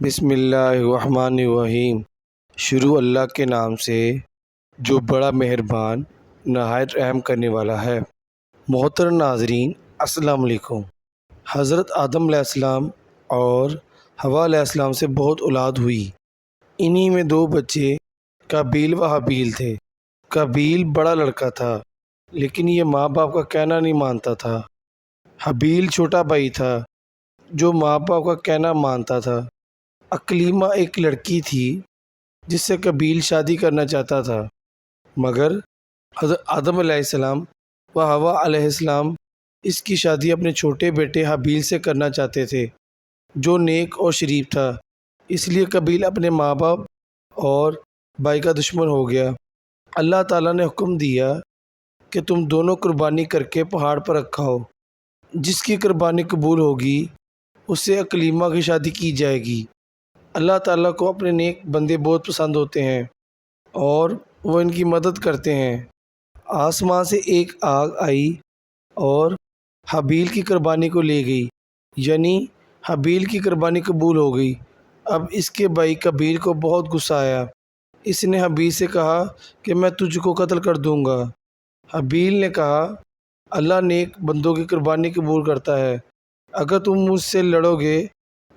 بسم اللہ الرحمن الرحیم۔ شروع اللہ کے نام سے جو بڑا مہربان، نہایت رحم کرنے والا ہے۔ محترم ناظرین، السلام علیکم۔ حضرت آدم علیہ السلام اور حوا علیہ السلام سے بہت اولاد ہوئی۔ انہی میں دو بچے قابیل و حابیل تھے۔ قابیل بڑا لڑکا تھا، لیکن یہ ماں باپ کا کہنا نہیں مانتا تھا۔ حابیل چھوٹا بھائی تھا، جو ماں باپ کا کہنا مانتا تھا۔ اکلیمہ ایک لڑکی تھی جس سے قبیل شادی کرنا چاہتا تھا، مگر آدم علیہ السلام و حوا علیہ السلام اس کی شادی اپنے چھوٹے بیٹے حابیل سے کرنا چاہتے تھے، جو نیک اور شریف تھا۔ اس لیے قبیل اپنے ماں باپ اور بھائی کا دشمن ہو گیا۔ اللہ تعالیٰ نے حکم دیا کہ تم دونوں قربانی کر کے پہاڑ پر رکھا ہو جس کی قربانی قبول ہوگی، اس سے اکلیمہ کی شادی کی جائے گی۔ اللہ تعالیٰ کو اپنے نیک بندے بہت پسند ہوتے ہیں اور وہ ان کی مدد کرتے ہیں۔ آسمان سے ایک آگ آئی اور حبیل کی قربانی کو لے گئی یعنی حبیل کی قربانی قبول ہو گئی۔ اب اس کے بھائی قبیل کو بہت غصہ آیا۔ اس نے حبیل سے کہا کہ میں تجھ کو قتل کر دوں گا۔ حبیل نے کہا، اللہ نیک بندوں کی قربانی قبول کرتا ہے۔ اگر تم مجھ سے لڑو گے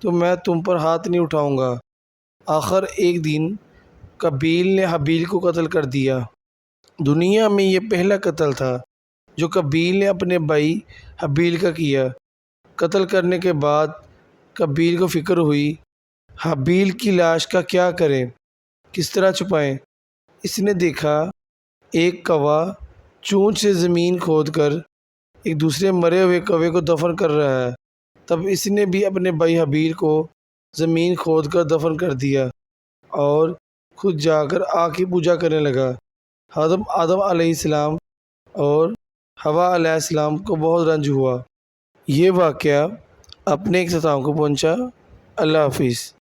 تو میں تم پر ہاتھ نہیں اٹھاؤں گا۔ آخر ایک دن قبیل نے حبیل کو قتل کر دیا۔ دنیا میں یہ پہلا قتل تھا جو قبیل نے اپنے بھائی حبیل کا کیا۔ قتل کرنے کے بعد قبیل کو فکر ہوئی، حبیل کی لاش کا کیا کریں؟ کس طرح چھپائیں؟ اس نے دیکھا، ایک کوا چونچ سے زمین کھود کر ایک دوسرے مرے ہوئے کوے کو دفن کر رہا ہے۔ تب اس نے بھی اپنے بھائی حبیل کو زمین کھود کر دفن کر دیا اور خود جا کر آگ کی پوجا کرنے لگا۔ حضرت آدم علیہ السلام اور ہوا علیہ السلام کو بہت رنج ہوا۔ یہ واقعہ اپنے اختتام کو پہنچا۔ اللہ حافظ۔